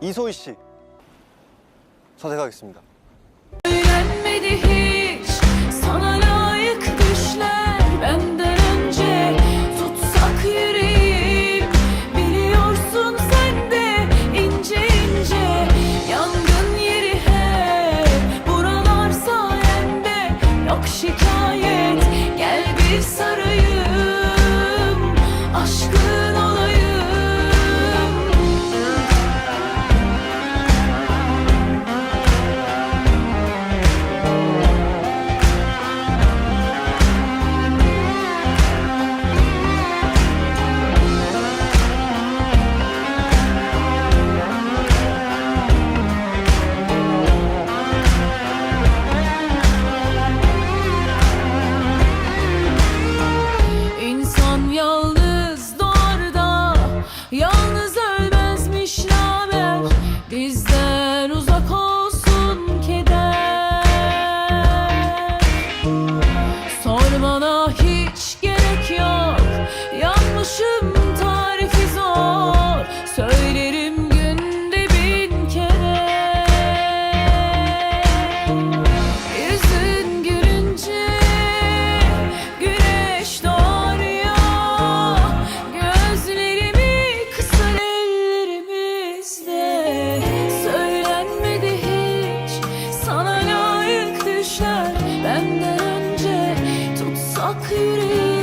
이소희 씨 선택하겠습니다. Yalnız ölmezmiş naber? Bizden uzak olsun keder. Sormana hiç gerek yok. Yanlışım tarifi zor. Söyle beauty.